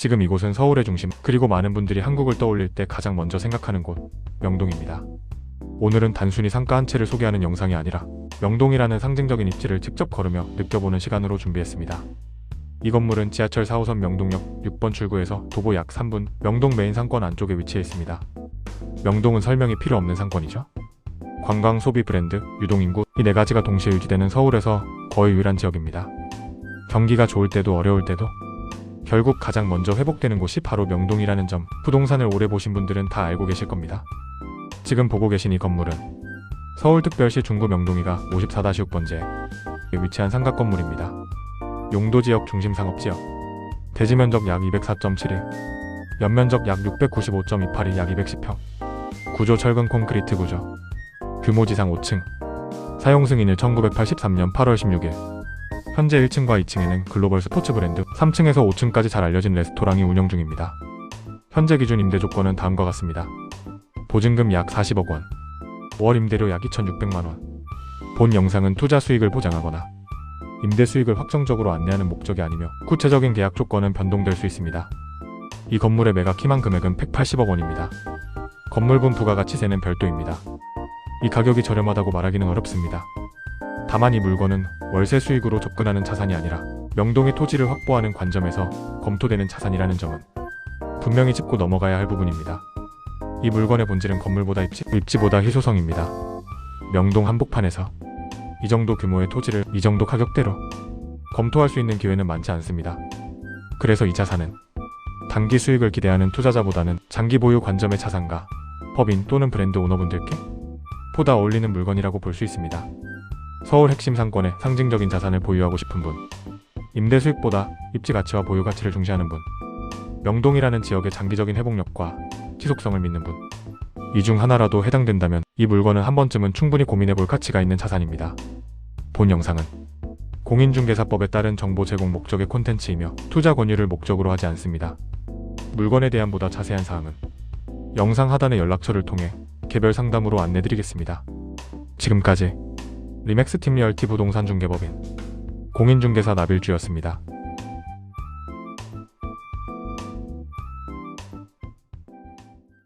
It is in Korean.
지금 이곳은 서울의 중심, 그리고 많은 분들이 한국을 떠올릴 때 가장 먼저 생각하는 곳, 명동입니다. 오늘은 단순히 상가 한 채를 소개하는 영상이 아니라 명동이라는 상징적인 입지를 직접 걸으며 느껴보는 시간으로 준비했습니다. 이 건물은 지하철 4호선 명동역 6번 출구에서 도보 약 3분 명동 메인 상권 안쪽에 위치해 있습니다. 명동은 설명이 필요 없는 상권이죠. 관광 소비 브랜드, 유동인구 이 네 가지가 동시에 유지되는 서울에서 거의 유일한 지역입니다. 경기가 좋을 때도 어려울 때도 결국 가장 먼저 회복되는 곳이 바로 명동이라는 점. 부동산을 오래 보신 분들은 다 알고 계실 겁니다. 지금 보고 계신 이 건물은 서울특별시 중구 명동이가 54-6번지에 위치한 상가 건물입니다. 용도 지역 중심 상업지역. 대지 면적 약 204.71 연면적 약 695.28이 약 210평. 구조 철근 콘크리트 구조. 규모 지상 5층. 사용 승인일 1983년 8월 16일 현재 1층과 2층에는 글로벌 스포츠 브랜드 3층에서 5층까지 잘 알려진 레스토랑이 운영 중입니다. 현재 기준 임대 조건은 다음과 같습니다. 보증금 약 40억 원, 월 임대료 약 2,600만 원. 본 영상은 투자 수익을 보장하거나 임대 수익을 확정적으로 안내하는 목적이 아니며 구체적인 계약 조건은 변동될 수 있습니다. 이 건물의 매각 희망 금액은 180억 원입니다. 건물분 부가가치세는 별도입니다. 이 가격이 저렴하다고 말하기는 어렵습니다. 다만 이 물건은 월세 수익으로 접근하는 자산이 아니라 명동의 토지를 확보하는 관점에서 검토되는 자산이라는 점은 분명히 짚고 넘어가야 할 부분입니다. 이 물건의 본질은 건물보다 입지, 입지보다 희소성입니다. 명동 한복판에서 이 정도 규모의 토지를 이 정도 가격대로 검토할 수 있는 기회는 많지 않습니다. 그래서 이 자산은 단기 수익을 기대하는 투자자보다는 장기 보유 관점의 자산가, 법인 또는 브랜드 오너분들께 보다 어울리는 물건이라고 볼 수 있습니다. 서울 핵심 상권의 상징적인 자산을 보유하고 싶은 분, 임대 수익보다 입지 가치와 보유 가치를 중시하는 분, 명동이라는 지역의 장기적인 회복력과 지속성을 믿는 분. 이 중 하나라도 해당된다면 이 물건은 한 번쯤은 충분히 고민해 볼 가치가 있는 자산입니다. 본 영상은 공인중개사법에 따른 정보 제공 목적의 콘텐츠이며 투자 권유를 목적으로 하지 않습니다. 물건에 대한 보다 자세한 사항은 영상 하단의 연락처를 통해 개별 상담으로 안내드리겠습니다. 지금까지 리맥스 팀 리얼티 부동산 중개법인 공인중개사 나빌주였습니다.